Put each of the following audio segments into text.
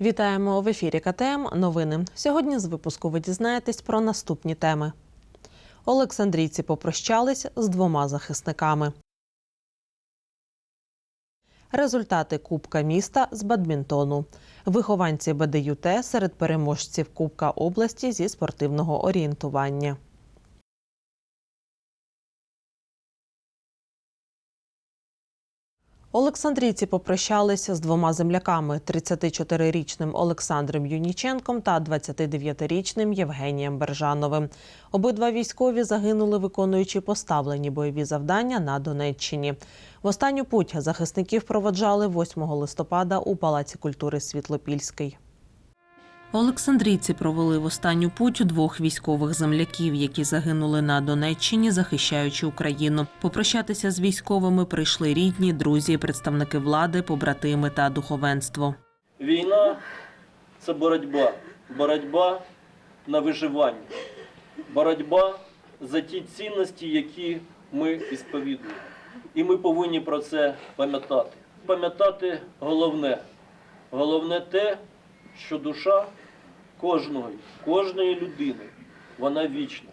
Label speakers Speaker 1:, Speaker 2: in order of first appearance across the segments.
Speaker 1: Вітаємо в ефірі КТМ. Новини. Сьогодні з випуску ви дізнаєтесь про наступні теми. Олександрійці попрощались з двома захисниками. Результати Кубка міста з бадмінтону. Вихованці БДЮТ серед переможців Кубка області зі спортивного орієнтування. Олександрійці попрощалися з двома земляками: 34-річним Олександром Юніченком та 29-річним Євгенієм Бержановим. Обидва військові загинули, виконуючи поставлені бойові завдання на Донеччині. В останню путь захисників проводжали 8 листопада у Палаці культури Світлопільський. Олександрійці провели в останню путь двох військових земляків, які загинули на Донеччині, захищаючи Україну. Попрощатися з військовими прийшли рідні, друзі, представники влади, побратими та духовенство.
Speaker 2: Війна це боротьба. Боротьба на виживання. Боротьба за ті цінності, які ми ісповідуємо. І ми повинні про це пам'ятати. Пам'ятати головне. Головне те, що душа кожної, кожної людини, вона вічна.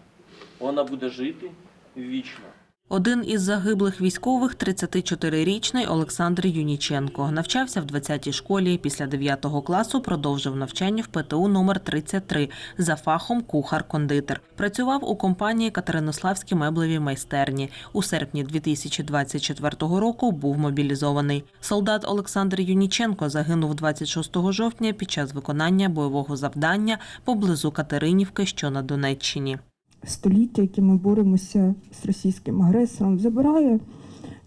Speaker 2: Вона буде жити вічно.
Speaker 1: Один із загиблих військових, 34-річний Олександр Юніченко, навчався в 20-й школі. Після 9 класу продовжив навчання в ПТУ номер 33 за фахом кухар-кондитер. Працював у компанії Катеринославські меблеві майстерні. У серпні 2024 року був мобілізований. Солдат Олександр Юніченко загинув 26 жовтня під час виконання бойового завдання поблизу Катеринівки, що на Донеччині.
Speaker 3: Століття, яке ми боремося з російським агресором, забирає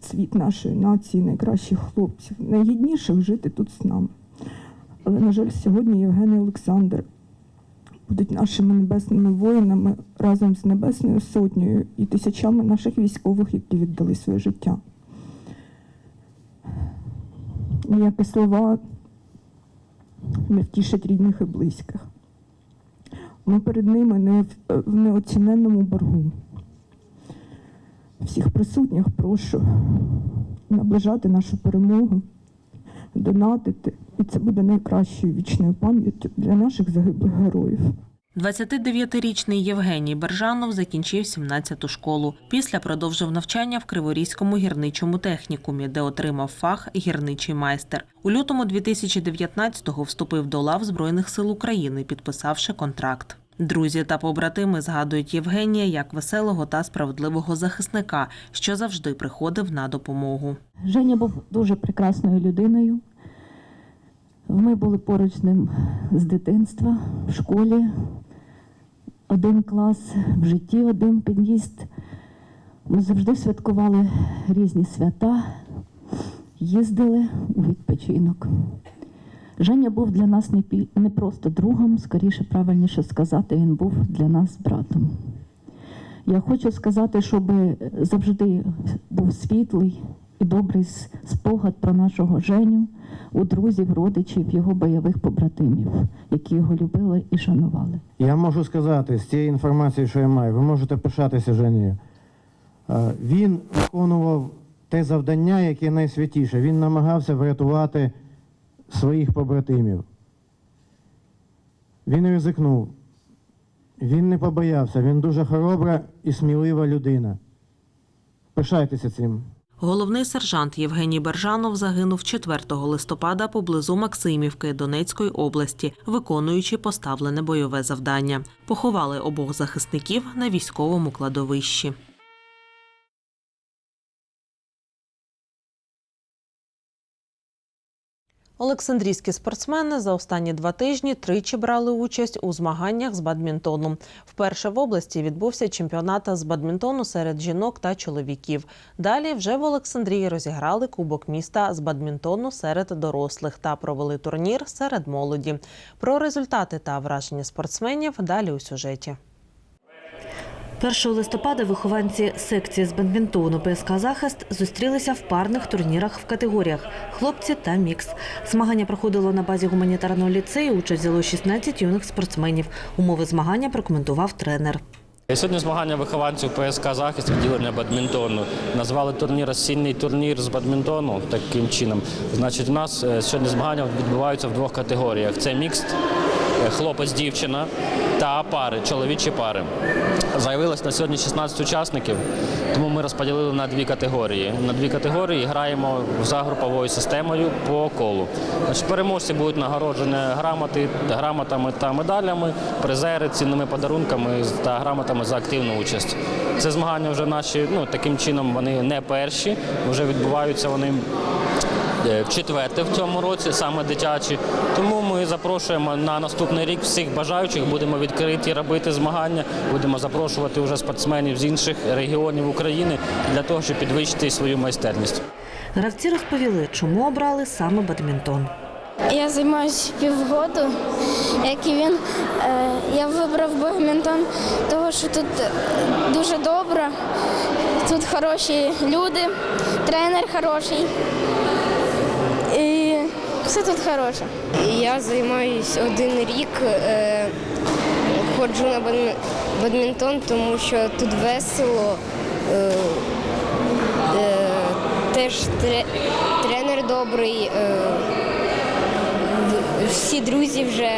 Speaker 3: світ нашої нації, найкращих хлопців, найгідніших жити тут з нами. Але, на жаль, сьогодні Євген і Олександр будуть нашими небесними воїнами разом з Небесною Сотнею і тисячами наших військових, які віддали своє життя. Ніякі слова не втішать рідних і близьких. Ми перед ними не в- неоціненному боргу. Всіх присутніх прошу наближати нашу перемогу, донатити, і це буде найкращою вічною пам'яттю для наших загиблих героїв.
Speaker 1: 29-річний Євгеній Бержанов закінчив 17-ту школу. Після продовжив навчання в Криворізькому гірничому технікумі, де отримав фах гірничий майстер. У лютому 2019-го вступив до лав Збройних сил України, підписавши контракт. Друзі та побратими згадують Євгенія як веселого та справедливого захисника, що завжди приходив на допомогу.
Speaker 4: Женя був дуже прекрасною людиною. Ми були поруч з ним з дитинства, в школі, один клас, в житті один під'їзд. Ми завжди святкували різні свята, їздили у відпочинок. Женя був для нас не, пі- не просто другом, скоріше правильніше сказати, він був для нас братом. Я хочу сказати, щоб завжди був світлий і добрий спогад про нашого Женю у друзів, родичів, його бойових побратимів, які його любили і шанували.
Speaker 5: Я можу сказати з цієї інформації, що я маю, ви можете пишатися Женєю. Е, Він виконував те завдання, яке найсвятіше. Він намагався врятувати своїх побратимів. Він ризикнув. Він не побоявся. Він дуже хоробра і смілива людина. Пишайтеся цим.
Speaker 1: Головний сержант Євгеній Бержанов загинув 4 листопада поблизу Максимівки Донецької області, виконуючи поставлене бойове завдання. Поховали обох захисників на військовому кладовищі. Олександрійські спортсмени за останні два тижні тричі брали участь у змаганнях з бадмінтону. Вперше в області відбувся чемпіонат з бадмінтону серед жінок та чоловіків. Далі вже в Олександрії розіграли кубок міста з бадмінтону серед дорослих та провели турнір серед молоді. Про результати та враження спортсменів далі у сюжеті.
Speaker 6: 1 листопада вихованці секції з бадмінтону ПСК Захист зустрілися в парних турнірах в категоріях хлопці та мікс. Змагання проходило на базі гуманітарного ліцею. Участь взяло 16 юних спортсменів. Умови змагання прокоментував тренер.
Speaker 7: Сьогодні змагання вихованців ПСК захист відділення бадмінтону. Назвали турнір осінній турнір з бадмінтону таким чином. Значить, у нас е, сьогодні змагання відбуваються в двох категоріях: це мікст, е, хлопець-дівчина та пари, чоловічі пари. Заявилось на сьогодні 16 учасників, тому ми розподілили на дві категорії. На дві категорії граємо за груповою системою по колу. Переможці будуть нагороджені грамоти, грамотами та медалями, призери цінними подарунками та грамотами за активну участь. Це змагання вже наші, ну таким чином вони не перші, вже відбуваються вони вчетверте в цьому році, саме дитячі. Тому ми запрошуємо на наступний рік всіх бажаючих. Будемо відкриті робити змагання, будемо запрошувати вже спортсменів з інших регіонів України для того, щоб підвищити свою майстерність.
Speaker 6: Гравці розповіли, чому обрали саме бадмінтон.
Speaker 8: Я займаюся півгоду, як і він. Е, Я вибрав бадмінтон, тому що тут дуже добре, тут хороші люди, тренер хороший. Все тут хороше.
Speaker 9: Я займаюся один рік, е, ходжу на бадмі- бадмінтон, тому що тут весело. е, е, Теж тре- тренер добрий, всі друзі вже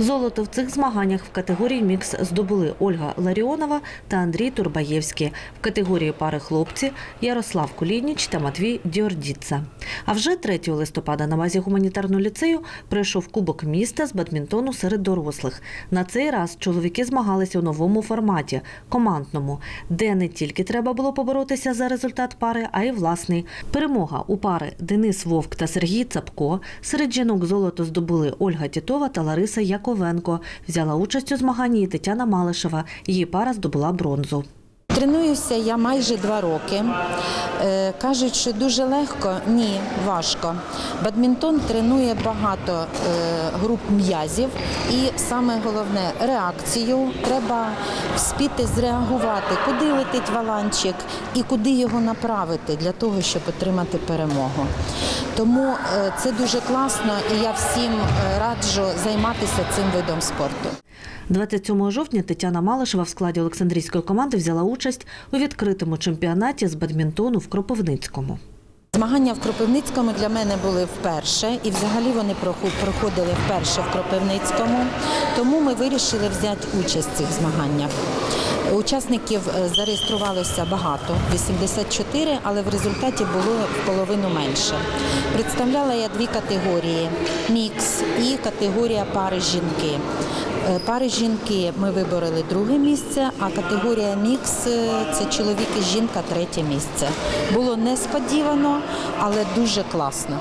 Speaker 6: Золото в цих змаганнях в категорії мікс здобули Ольга Ларіонова та Андрій Турбаєвський. В категорії пари хлопці Ярослав Колідніч та Матвій Діордіца. А вже 3 листопада на базі гуманітарного ліцею пройшов Кубок міста з бадмінтону серед дорослих. На цей раз чоловіки змагалися у новому форматі командному, де не тільки треба було поборотися за результат пари, а й власний. Перемога у пари Денис Вовк та Сергій Цапко. Серед жінок золото здобули Ольга Тітова та Лариса Яковенко. Взяла участь у змаганні Тетяна Малишева. Її пара здобула бронзу.
Speaker 10: Тренуюся я майже два роки. Е, кажуть, що дуже легко. Ні, важко. Бадмінтон тренує багато е, груп м'язів, і саме головне реакцію. Треба вспіти зреагувати, куди летить валанчик і куди його направити для того, щоб отримати перемогу. Тому е, це дуже класно, і я всім раджу займатися цим видом спорту.
Speaker 6: 27 жовтня Тетяна Малишева в складі Олександрійської команди взяла участь у відкритому чемпіонаті з бадмінтону в Кропивницькому.
Speaker 10: Змагання в Кропивницькому для мене були вперше, і взагалі вони проходили вперше в Кропивницькому. Тому ми вирішили взяти участь в цих змаганнях. Учасників е, зареєструвалося багато 84, але в результаті було в половину менше. Представляла я дві категорії: мікс і категорія пари жінки. Е, Пари жінки ми вибороли друге місце, а категорія мікс е, це чоловік і жінка третє місце. Було несподівано, але дуже класно.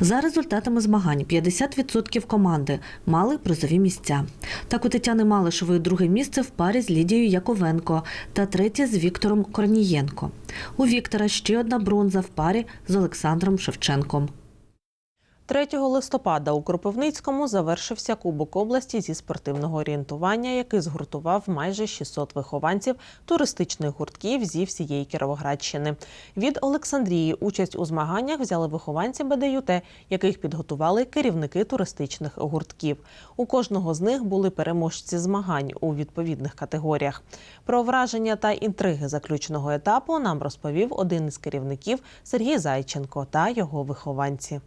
Speaker 6: За результатами змагань 50% команди мали призові місця. Так у Тетяни Малишевої друге місце в парі з Лідією Яковенко та третє з Віктором Корнієнко. У Віктора ще одна бронза в парі з Олександром Шевченком.
Speaker 1: 3 листопада у Кропивницькому завершився Кубок області зі спортивного орієнтування, який згуртував майже 600 вихованців туристичних гуртків зі всієї Кіровоградщини. Від Олександрії участь у змаганнях взяли вихованці БДЮТ, яких підготували керівники туристичних гуртків. У кожного з них були переможці змагань у відповідних категоріях. Про враження та інтриги заключного етапу нам розповів один із керівників Сергій Зайченко та його вихованці.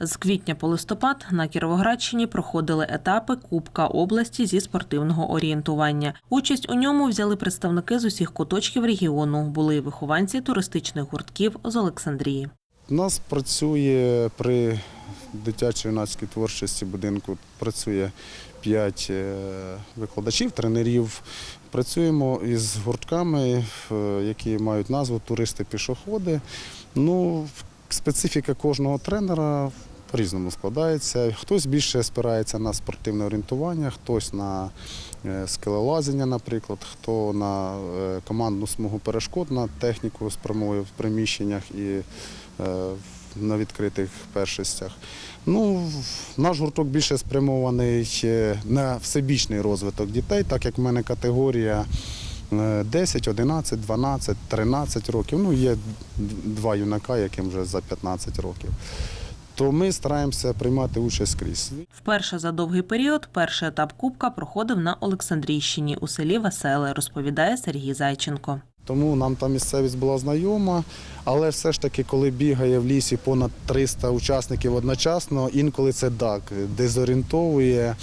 Speaker 1: З квітня по листопад на Кіровоградщині проходили етапи Кубка області зі спортивного орієнтування. Участь у ньому взяли представники з усіх куточків регіону. Були вихованці туристичних гуртків з Олександрії.
Speaker 11: У нас працює при дитячо-юнацькій творчості будинку працює 5 викладачів, тренерів. Працюємо із гуртками, е, які мають назву туристи-пішоходи. Ну, специфіка кожного тренера по-різному складається. Хтось більше спирається на спортивне орієнтування, хтось на е, скелелазіння, наприклад, хто на е, командну смугу перешкод, на техніку промовою в приміщеннях і е, на відкритих першостях. Ну, наш гурток більше спрямований на всебічний розвиток дітей, так як в мене категорія е, 10, 11, 12, 13 років. Ну, є два юнака, яким вже за 15 років. То ми стараємося приймати участь скрізь.
Speaker 1: Вперше за довгий період перший етап Кубка проходив на Олександрійщині у селі Веселе, розповідає Сергій Зайченко.
Speaker 11: Тому нам та місцевість була знайома, але все ж таки, коли бігає в лісі понад 300 учасників одночасно, інколи це так дезорієнтовує.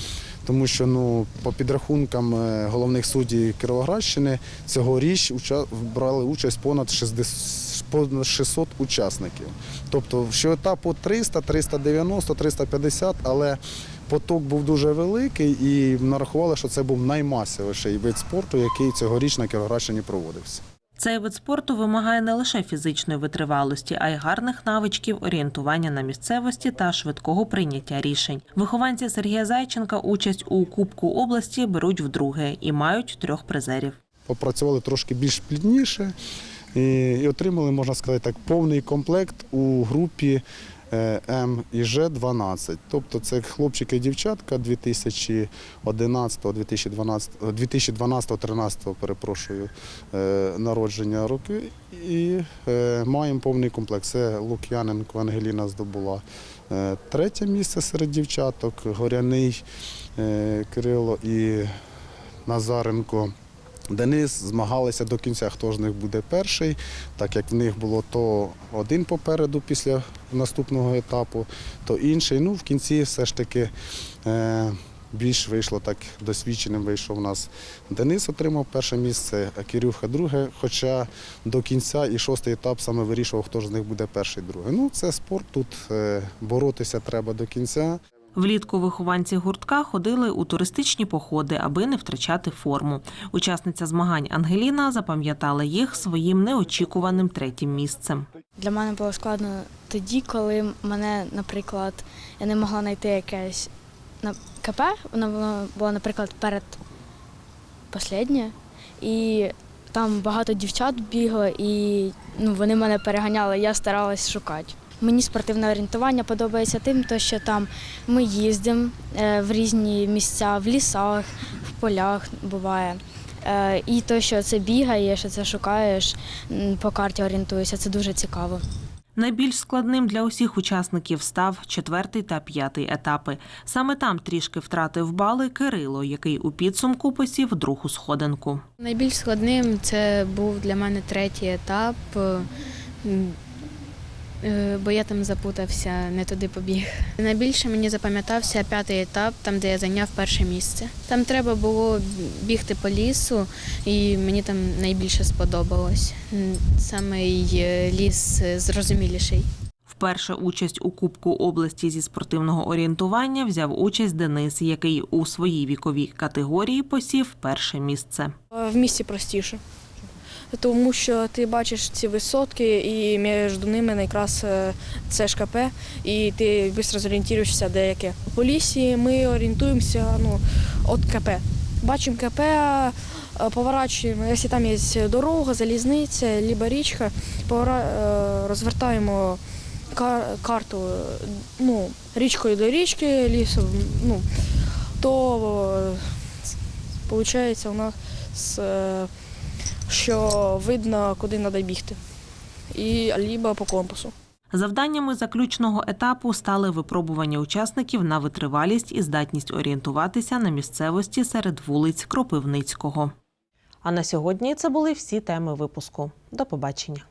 Speaker 11: Тому що ну по підрахункам е, головних суддів Кіровоградщини цьогоріч брали участь понад 60, понад 600 учасників. Тобто щоетапу 300, 390, 350, але поток був дуже великий і нарахували, що це був наймасовіший вид спорту, який цьогоріч на Кіровоградщині проводився.
Speaker 1: Цей вид спорту вимагає не лише фізичної витривалості, а й гарних навичків орієнтування на місцевості та швидкого прийняття рішень. Вихованці Сергія Зайченка участь у Кубку області беруть вдруге і мають трьох призерів.
Speaker 11: попрацювали трошки більш плідніше і, отримали, можна сказати, так, повний комплект у групі е, М і Ж 12. Тобто це хлопчики і дівчатка 2011, 2012, 2012 13 перепрошую, е, народження роки. І е, маємо повний комплект. Це Лук'яненко Ангеліна здобула третє місце серед дівчаток, Горяний Кирило і Назаренко. Денис змагалися до кінця, хто з них буде перший, так як в них було то один попереду після наступного етапу, то інший. Ну, в кінці все ж таки е, більш вийшло так досвідченим. Вийшов у нас Денис, отримав перше місце, а Кирюха друге. Хоча до кінця і шостий етап саме вирішував, хто ж з них буде перший, другий. Ну, це спорт, тут е, боротися треба до кінця.
Speaker 1: Влітку вихованці гуртка ходили у туристичні походи, аби не втрачати форму. Учасниця змагань Ангеліна запам'ятала їх своїм неочікуваним третім місцем.
Speaker 8: Для мене було складно тоді, коли мене, наприклад, я не могла знайти якесь КП, воно було, наприклад, перед останнє, і там багато дівчат бігло, і ну, вони мене переганяли, я старалась шукати. Мені спортивне орієнтування подобається тим, то, що там ми їздимо е, в різні місця, в лісах, в полях буває. Е, І то, що це бігаєш, що це шукаєш, по карті орієнтуєшся, це дуже цікаво.
Speaker 1: Найбільш складним для усіх учасників став четвертий та п'ятий етапи. Саме там трішки втратив бали Кирило, який у підсумку посів другу сходинку.
Speaker 12: Найбільш складним це був для мене третій етап, бо я там запутався, не туди побіг. Найбільше мені запам'ятався п'ятий етап, там де я зайняв перше місце. Там треба було бігти по лісу, і мені там найбільше сподобалось. Саме е, ліс е, зрозуміліший.
Speaker 1: Вперше участь у Кубку області зі спортивного орієнтування взяв участь Денис, який у своїй віковій категорії посів перше місце.
Speaker 13: В місті простіше, тому що ти бачиш ці висотки, і між ними якраз е, це ж КП, і ти швидко зорієнтуєшся, де яке. По лісі ми орієнтуємося ну, від КП. Бачимо КП, е, поворачуємо, якщо там є дорога, залізниця, либо річка, е, розвертаємо карту ну, річкою до річки, лісом, ну, то виходить у нас що видно, куди треба бігти. І ліба по компасу.
Speaker 1: Завданнями заключного етапу стали випробування учасників на витривалість і здатність орієнтуватися на місцевості серед вулиць Кропивницького. А на сьогодні це були всі теми випуску. До побачення.